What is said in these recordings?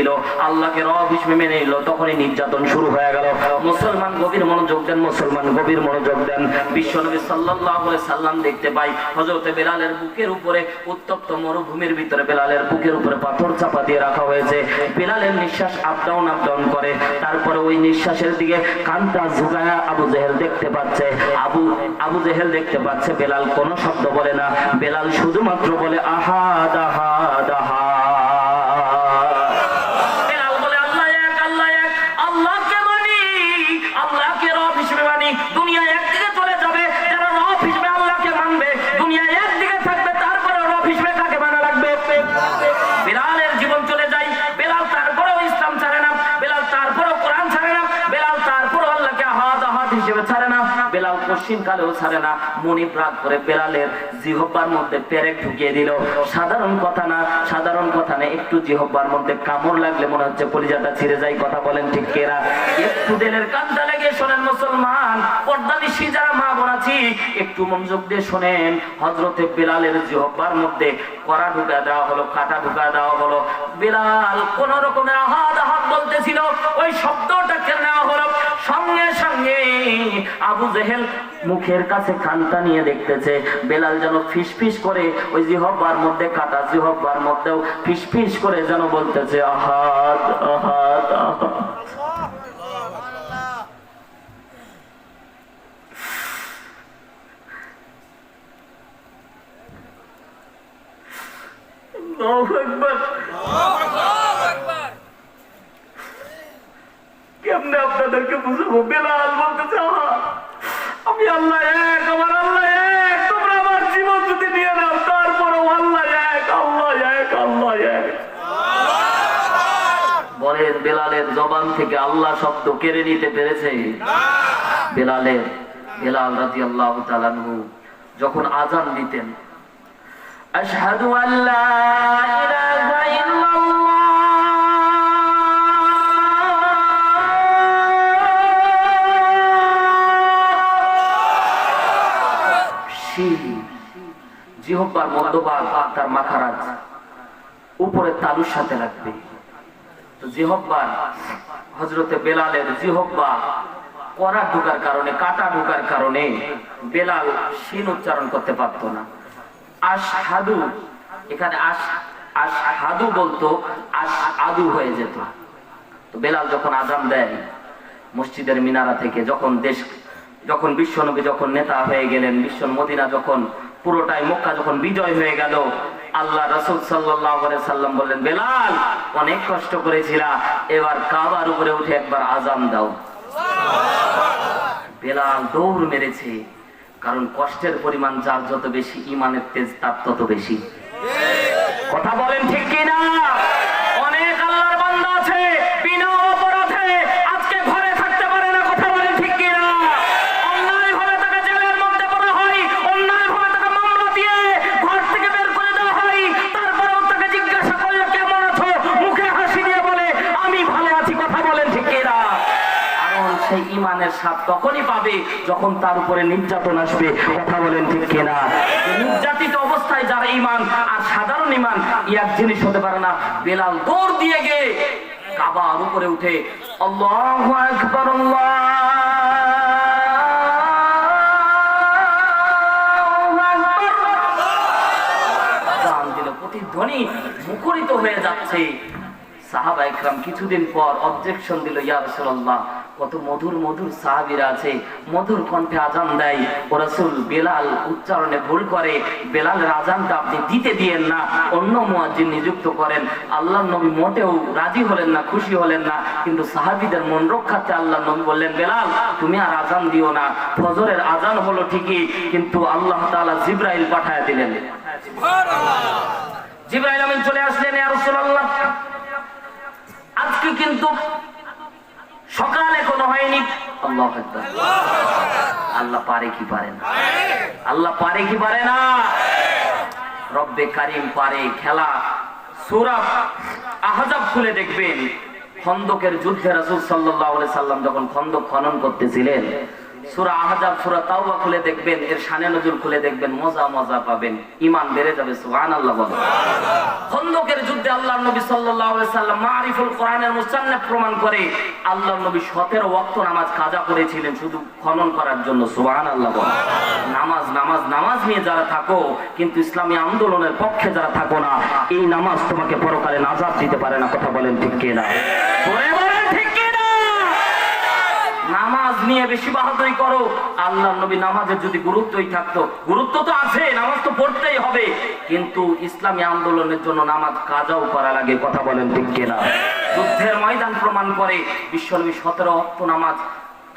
দিল। আল্লাহকে রব হিসেবে মেনে নিল। তখনই নির্যাতন শুরু হয়ে গেল। মুসলমান গভীর মনোযোগ দেন, মুসলমান গভীর মনোযোগ দেন। বিশ্বনবী সাল্লাল্লাহু আলাইহি সাল্লাম দেখতে পাই, হযরতে বেলালের বুকের উপরে উত্তপ্ত মরুভূমির ভিতরে বেলালের বুকের উপরে পাথর চাপা দিয়ে রাখা হয়েছে। বেলালের নিঃশ্বাস আপ ডাউন আপ ডাউন করে। তারপরে ওই নিঃশ্বাসের দিকে কানটা ঝুঁকায়া আবু জেহেল দেখতে পাচ্ছে। আবু আবু জেহেল দেখতে পাচ্ছে, বেলাল কোনো শব্দ বলে না। বেলাল শুধুমাত্র বলে, আহাদ আহাদ। বেলাল পশ্চিম কালেও ছাড়ে না। মনি প্রাগ করে পেরালের জিহব্বার মধ্যে পেরেক ঢুকিয়ে দিল। সাধারণ কথা না, সাধারণ কথা না, একটু জিহব্বার মধ্যে কামড় লাগলে মনে হচ্ছে কলিজাটা ছিঁড়ে যায়। কথা বলেন ঠিক কেরা একটু দেলের কান্দা লেগে শোনেন মুসলমান পর্দানিশী যারা মা বোনাছি একটু মনোযোগ দিয়ে শোনেন। হজরতে বেলালের জিহব্বার মধ্যে কড়া ঢুকা দেওয়া হলো, কাটা ঢুকা দেওয়া হলো। বেলাল কোন রকমের আহাদ আহাদ বলতেছিল, ওই শব্দটাকে নেওয়া হলো? সঙ্গে সঙ্গে আবু জেহেল মুখের কাছে কানটা নিয়ে দেখতেছে। বেলাল যেন ফিস ফিস করে ওই জিহব্বার মধ্যে, কাটা জিহব্বার মধ্যেও ফিস ফিস করে যেন বলতেছে, আহাদ আহাদ আহাদ আল্লাহু আকবার কেমনে আপনাদেরকে বুঝাবো? বেলাল বলতেছে আমি আল্লাহ এক, আমার আল্লাহ এক। তোমরা আমার জীবন যদি নিয়ে নাও, তারপরেও আল্লাহ এক আল্লাহ এক আল্লাহ এক। বলেন, বেলালের জবান থেকে আল্লাহ শব্দ কেড়ে নিতে পেরেছে। বেলালের, বেলাল রাজি আল্লাহ যখন আজান দিতেন আশহাদু আল্লাহ ইলাহা জিহব্বার মধ্যভাগ তার মাথারাজ উপরে তালুর সাথে রাখবে তো জিহব্বার হজরতে বেলালের জিহব্বা কড়া ঢুকার কারণে, কাটা ঢুকার কারণে বেলাল শিন উচ্চারণ করতে পারতো না। আশহাদু, এখানে আশ আশহাদু বলতো আশ আদু হয়ে যেত। তো বেলাল যখন আজান দেয়, মসজিদের মিনারা থেকে যখন দেশ, যখন বিশ্বনবী যখন নেতা হয়ে গেলেন, বিশ্ব মদিনা যখন পুরোটাই মক্কা যখন বিজয় হয়ে গেল, আল্লাহ রসুল সাল্লাম বললেন, বেলাল, অনেক কষ্ট করেছিলা, এবার কাবার উপরে উঠে একবার আজান দাও। বেলাল দৌড় মেরেছে। কারণ কষ্টের পরিমাণ যার যত বেশি ইমানের তেজ তার তত বেশি। কথা বলেন ঠিক কিনা অনেক আল্লাহর বান্দা আছে বিনা অপরাধে আজকে ঘরে থাকতে পারে না কথা বলেন ঠিক কিনা অন্যায় ভাবে তাকে জেলের মধ্যে পড়া হয় অন্যায় ভাবে তাকে মামলা দিয়ে ঘর থেকে বের করে দেওয়া হয় তারপরেও তাকে জিজ্ঞাসা করলে কেমন আছো মুখে হাসি দিয়ে বলে আমি ভালো আছি কথা বলেন ঠিক কিনা কারণ ইমানের স্বাদ তখনই পাবে যখন তার উপরে নির্যাতন আসবে। কথা বলেন ঠিক কিনা? নির্যাতিত অবস্থায় যারা ইমান আর সাধারণ ইমান ই এক জিনিস হতে পারে না, বেলাল দৌড় দিয়ে গে কাবার উপরে উঠে, আল্লাহু আকবার মুখরিত হয়ে যাচ্ছে। সাহাবা একরাম কিছুদিন পর অবজেকশন দিল, ইয়া রাসূলুল্লাহ কত মধুর মধুর সাহাবীরা আছে, মধুর কণ্ঠে আজান দেয়। ও রাসূল বেলাল উচ্চারণে ভুল করে, বেলালের আজানটা আপনি দিতে দিয়েন না, অন্য মুয়াজ্জিন নিযুক্ত করেন। আল্লাহর নবী মোটেও রাজি হলেন না, খুশি হলেন না, কিন্তু সাহাবীদের মন রক্ষার্থে আল্লাহর নবী বললেন, বেলাল, তুমি আর আজান দিও না, ফজরের আজান হলো ঠিকই, কিন্তু আল্লাহ তাআলা জিব্রাইল পাঠায় দিলেন। জিব্রাইল আমিন চলে আসলেন, ইয়া আজকে কিন্তু সকাল এখনও হয়নি। আল্লাহ আল্লাহ পারে কি পারে না? আল্লাহ পারে কি পারে না? রব্বে কারিম পারে খেলা। সুরাব আহজাব খুলে দেখবেন। খন্দকের যুদ্ধে রাসুল সাল্লাহ সাল্লাম যখন খন্দক খনন করতেছিলেন সূরা আহজাব, সূরা তাওবা খুলে দেখবেন এর শানে খুলে দেখবেন, মজা মজা পাবেন, ঈমান বেড়ে যাবে, সুবহানাল্লাহ বলেন। খন্দকের যুদ্ধে আল্লাহর নবী সাল্লাল্লাহু আলাইহি সাল্লাম মারিফুল কোরআনের প্রমাণ করে আল্লাহর নবী 17 ওয়াক্ত নামাজ কাজা করেছিলেন শুধু খনন করার জন্য নামাজ নামাজ নামাজ নিয়ে যারা থাকো, কিন্তু ইসলামী আন্দোলনের পক্ষে যারা থাকো না, এই নামাজ তোমাকে পরকালে নাজাত দিতে পারে না, কথা বলেন ঠিক কিনা? জোরে বলেন ঠিক কিনা নামাজ নিয়ে বেশি বাহাদুরি করো। আল্লাহ নবী নামাজের যদি গুরুত্বই থাকতো, গুরুত্ব তো আছে, নামাজ তো পড়তেই হবে। কিন্তু ইসলামী আন্দোলনের জন্য নামাজ কাজাও করা লাগে, কথা বলেন ঠিক কিনা? যুদ্ধের ময়দান প্রমাণ করে বিশ্বনবী সতেরো অক্ট নামাজ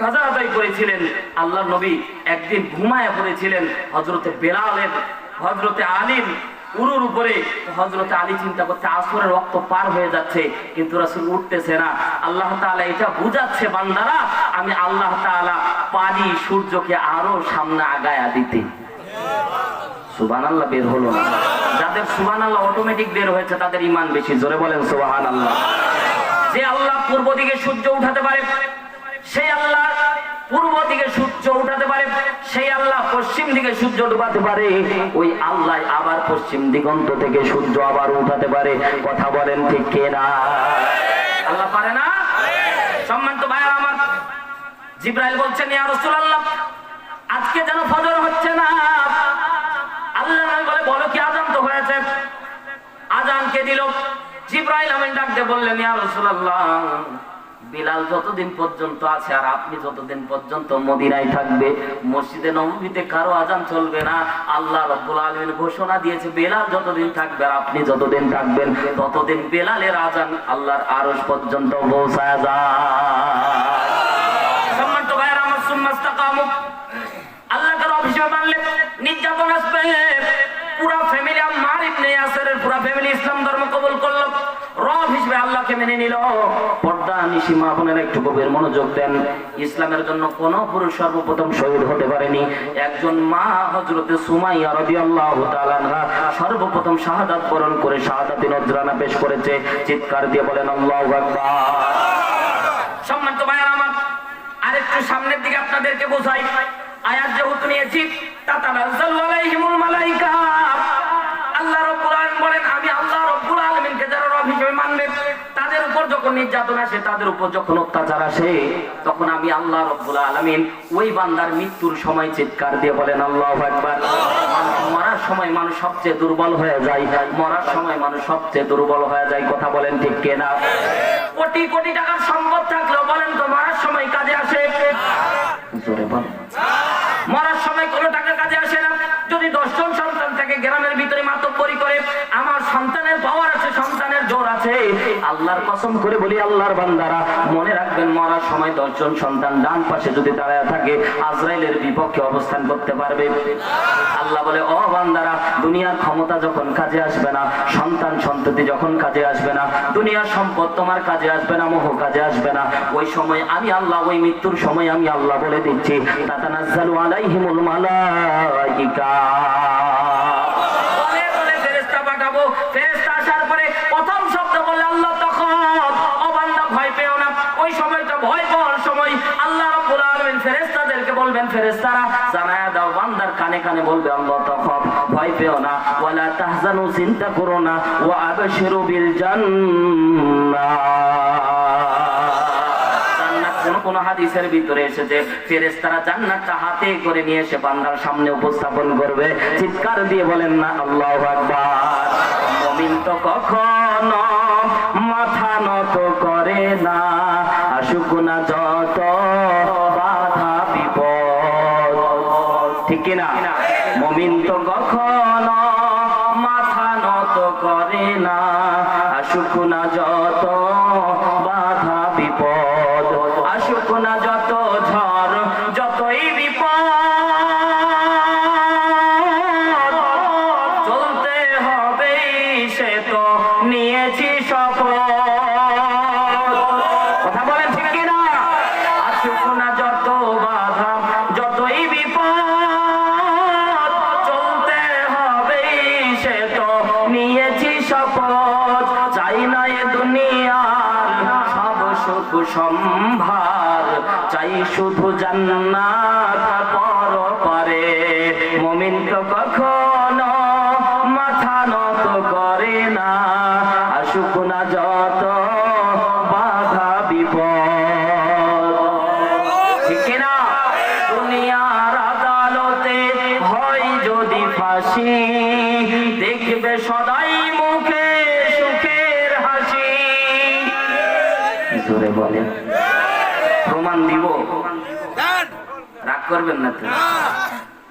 কাজা আদায় করেছিলেন। আল্লাহ নবী একদিন ঘুমায় পড়েছিলেন হজরতে বেলালের হজরতে আলিম উরুর উপরে হজরতে আলী চিন্তা করতে আসরের রক্ত পার হয়ে যাচ্ছে, কিন্তু রাসূল উঠতেছে না। আল্লাহ তাআলা এটা বুঝাচ্ছে, বান্দারা, আমি আল্লাহ তাআলা পারি সূর্যকে আরও সামনে আগায়া দিতে। সুবহানাল্লাহ, বের হলো না। যাদের অটোমেটিক বের হয়েছে, তাদের ঈমান বেশি। জোরে বলেন, সুবহানাল্লাহ। যে আল্লাহ সূর্য উঠাতে পারে, সেই আল্লাহ পূর্ব দিকে সূর্য উঠাতে পারে, সেই আল্লাহ পশ্চিম দিকে সূর্য ডুবাতে পারে। ওই আল্লাহ আবার পশ্চিম দিগন্ত থেকে সূর্য আবার উঠাতে পারে। কথা বলেন ঠিক কেনা? আল্লাহ পারে না? সম্মানিত ভাইয়ার আমার, জিব্রাইল বলছেন, ইয়া রাসূলুল্লাহ, আজকে যেন ফজর হচ্ছে না। আল্লাহ বলে, বলো কি আজান তো হয়েছে? আজান কে দিল? জিব্রাইল আমিন ডাকতে বললেন, ইয়া রাসূলুল্লাহ বিলাল যতদিন পর্যন্ত আছে আর আপনি যতদিন পর্যন্ত মদিনায় থাকবে, মসজিদে নবীতে কারও আজান চলবে না, আল্লাহ রব্বুল আলমিন ঘোষণা দিয়েছে, বেলাল যতদিন থাকবে আর আপনি যতদিন থাকবেন, ততদিন বেলালের আজান আল্লাহর আরস পর্যন্ত পৌঁছায় যায়। আল্লাহকে মেনে নিল। পর্দা নিশি মা বোনের একটু গভীর মনোযোগ দেন। ইসলামের জন্য কোন পুরুষ সর্বপ্রথম শহীদ হতে পারেনি। একজন মা হযরতে সুমাইয়া তাআলা আনহা সর্বপ্রথম শাহাদাত বরণ করে শাহাদাতি নজরানা পেশ করেছে। চিৎকার দিয়ে বলেন, আল্লাহু সম্মানিত ভাইয়ের আমার আরেকটু সামনের দিকে আপনাদেরকে বোঝাই। আয়াত যেহেতু নিয়েছি, তাতানাজ্জালু আলাইহিমুল মালাইকা। যখন নির্যাতন আসে, তাদের উপর যখন অত্যাচার আসে, তখন আমি আল্লাহ রাব্বুল আলামিন ওই বান্দার মৃত্যুর সময় চিৎকার দিয়ে বলেন, আল্লাহু মানুষ মরার সময় মানুষ সবচেয়ে দুর্বল হয়ে যায়, মরার সময় মানুষ সবচেয়ে দুর্বল হয়ে যায়, কথা বলেন ঠিক কিনা? কোটি কোটি টাকার সম্পদ থাকলেও বলেন তো, মরার সময় কাজে আসে? জোরে বলেন। মরার সময় কোনো টাকা কাজে আসে না। যদি দশজন সন্তান থাকে, গ্রামের ভিতরে মাতব্বরি করে, আমার সন্তানের পাওয়ার আছে জোর আছে, আল্লাহর কসম করে বলি আল্লাহর বান্দারা, মনে রাখবেন মরার সময় দশজন সন্তান ডান পাশে যদি দাঁড়ায় থাকে, আজরাইলের বিপক্ষে অবস্থান করতে পারবে। আল্লাহ বলে, ও বান্দারা, দুনিয়ার ক্ষমতা যখন কাজে আসবে না, সন্তান সন্ততি যখন কাজে আসবে না, দুনিয়ার সম্পদ তোমার কাজে আসবে না, মোহ কাজে আসবে না। ওই সময় আমি আল্লাহ, ওই মৃত্যুর সময় আমি আল্লাহ বলে দিচ্ছি। তাতানাজ্জালু আলাইহিমুল মালাইকা। বলবে আল্লাহ পেও না। ওয়ালা তাহজানু, চিন্তা করো না। ওয়া আবশিরু বিল কোন হাদিসের ভিতরে এসেছে জান্নাতটা হাতে করে নিয়ে এসে বান্দার সামনে উপস্থাপন করবে। চিৎকার দিয়ে বলেন না, আল্লাহু আকবার। মুমিন তো কখনো জান্নাত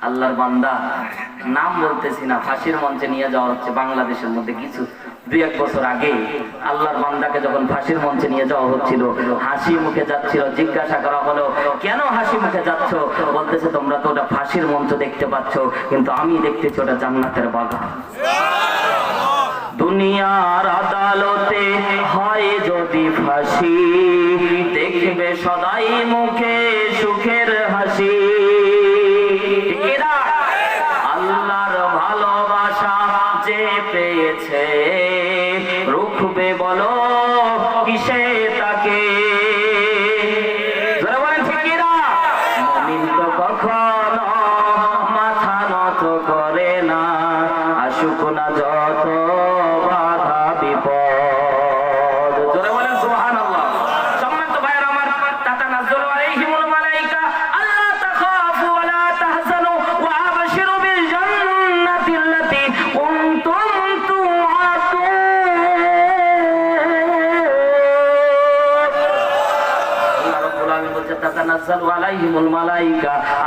আল্লাহর বান্দা, নাম বলতেছি না, ফাঁসির মঞ্চে নিয়ে যাওয়া হচ্ছে বাংলাদেশের মধ্যে কিছু, দুই এক বছর আগে আল্লাহর বান্দাকে যখন ফাঁসির মঞ্চে নিয়ে যাওয়া হচ্ছিল, হাসি মুখে যাচ্ছিল, জিজ্ঞাসা করা হলো, কেন হাসি মুখে যাচ্ছ? বলতেছে, তোমরা তো ওটা ফাঁসির মঞ্চ দেখতে পাচ্ছ, কিন্তু আমি দেখতেছি ওটা জান্নাতের বাগান। দুনিয়ার আদালতে হয় যদি ফাঁসি, দেখবে সদাই মুখে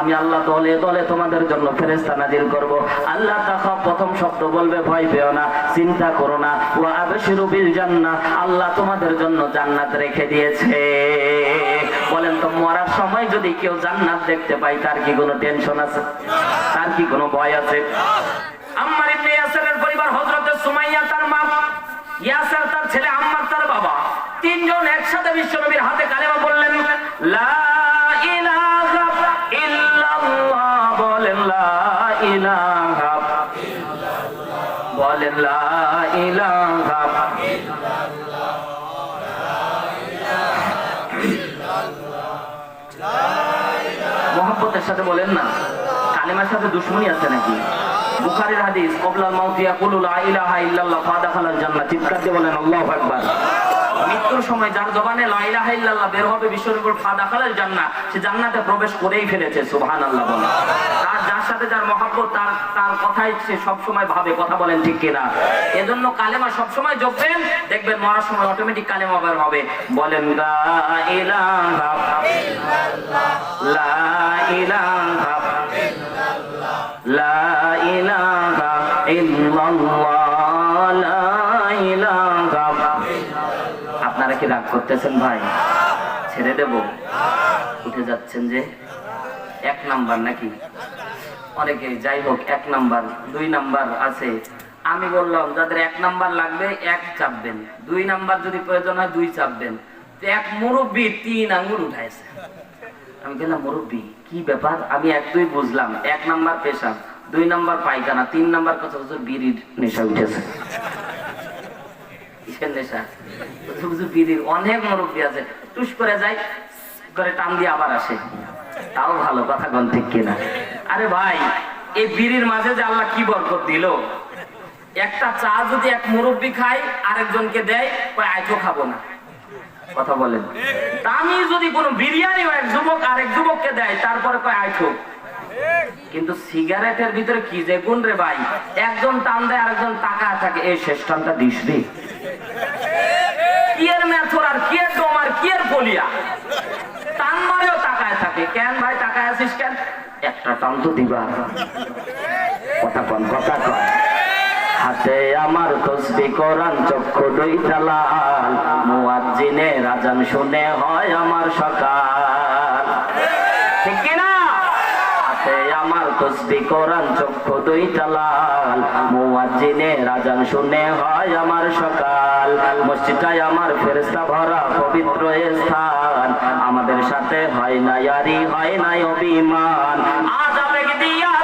আমি আল্লাহ দলে দলে তোমাদের জন্য ফেরেশতা নাজিল করব। আল্লাহ তাখাফ প্রথম শব্দ বলবে, ভয় পেও না, চিন্তা করো না। ওয়া আবশিরু বিল জান্নাহ। আল্লাহ তোমাদের জন্য জান্নাত রেখে দিয়েছে। বলেন তো, মরার সময় যদি কেউ জান্নাত দেখতে পায়, তার কি কোনো টেনশন আছে? তার কি কোনো ভয় আছে? সাথে দুশ্মনী আছে নাকি? বুখারীর হাদিস, কবলাল মাউতিয়া কুলু লা ইলাহা ইল্লাল্লাহ, ফাদাখালাল জান্নাহ। চিৎকার দিয়ে বলেন, আল্লাহু আকবার। মৃত্যুর সময় যার জবানে লা ইলাহা ইল্লাল্লাহ বের হবে বিশ্বর উপর ফাদাখালাল জান্নাহ, সে জান্নাতে প্রবেশ করেই ফেলেছে, সুবহানাল্লাহ বলেন। তার, যার সাথে যার মহব্বত, তার তার কথাই সে সব সময় ভাবে, কথা বলেন ঠিক কিনা? এজন্য কালেমা সব সময় জপবেন, দেখবেন মরার সময় অটোমেটিক কালেমা বের হবে। বলেন, লা ইলাহা ইল্লাল্লাহ, লা ইলাহা লা লা আপনারা কি রাগ করতেছেন ভাই? ছেড়ে দেব। উঠে যাচ্ছেন যে এক নাম্বার নাকি? অনেকে যাই হোক, এক নাম্বার, দুই নাম্বার আছে। আমি বললাম, যাদের এক নাম্বার লাগবে, এক চাপবেন। দুই নাম্বার যদি প্রয়োজন হয়, দুই চাপবেন। এক মুরব্বী তিন আঙুল উঠাইছে। আমি বললাম, মুরব্বী কি ব্যাপার? আমি এক দুই বুঝলাম। এক নাম্বার পেশাব দুই নাম্বার পায়খানা, তিন নাম্বার কথা হুজুর বিড়ির নেশা উঠেছে। কিসের নেশা? বিড়ির। অনেক মুরব্বী আছে। টুস করে যায় করে টান দিয়ে আবার আসে। তাও ভালো, কথা কোন ঠিক কিনা? আরে ভাই, এই বিড়ির মাঝে যে আল্লাহ কি বরকত দিল? একটা চা যদি এক মুরব্বী খায়, আরেকজনকে দেয় ওই আইতো খাব না। কথা বলেন। দামি যদি কোনো বিরিয়ানিও এক যুবক আরেক যুবককে দেয়, তারপরে কয় আইঠো কিন্তু সিগারেটের ভিতরে কি যে গুণ রে ভাই? একজন টান দেয়, আরেকজন টাকা থাকে এই শেষ টানটা দিস দি কিয়ের মেথর আর কিয়ের ডোম আর কিয়ের পলিয়া টান মারেও তাকায় থাকে। কেন ভাই, তাকায় আছিস কেন? একটা টান তো দিবা কথা কন কথা কন। হাতে আমার তসবি কোরআন, চক্ষু দুইটা লাল। মুয়াজ্জিনের রাজান শুনে হয় আমার সকাল। ঠিক কি না? হাতে আমার তসবি চক্ষু মুয়াজ্জিনের আজান শুনে হয় আমার সকাল। মসজিদটাই আমার ফেরেশতা ভরা পবিত্র স্থান। আমাদের সাথে হয় না ইয়ারি হয় না অভিমান। আজ আবেগ দিয়া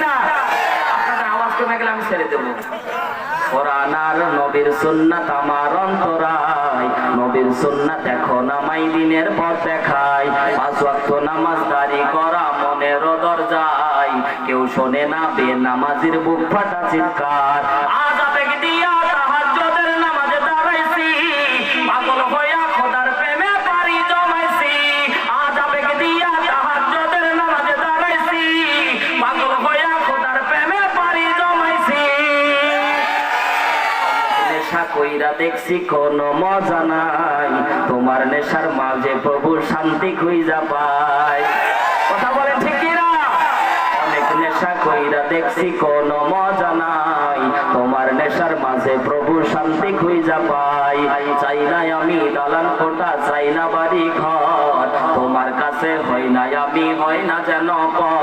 ছেড়ে দেবো। কোরআনার নবীর সুন্নাত আমার নবীর সুন্নাত দিনের পর দেখাই পাঁচ ওয়াক্ত নামাজ দাঁড়ি করা মনের দরজায়। কেউ শোনে না বে নামাজির বুক ফাটা চিৎকার। দেখছি কোনো মজা নাই। তোমার নেশার মাঝে প্রভু শান্তি খুঁজা পায় কথা বলেন ঠিক দেখছি কোনো মজা নাই। তোমার নেশার মাঝে প্রভু শান্তি খুঁজা পাই। চাই না আমি দালান কোটা চাই না বাড়ি ঘর তোমার কাছে হয় না আমি, হয় না যেন পর।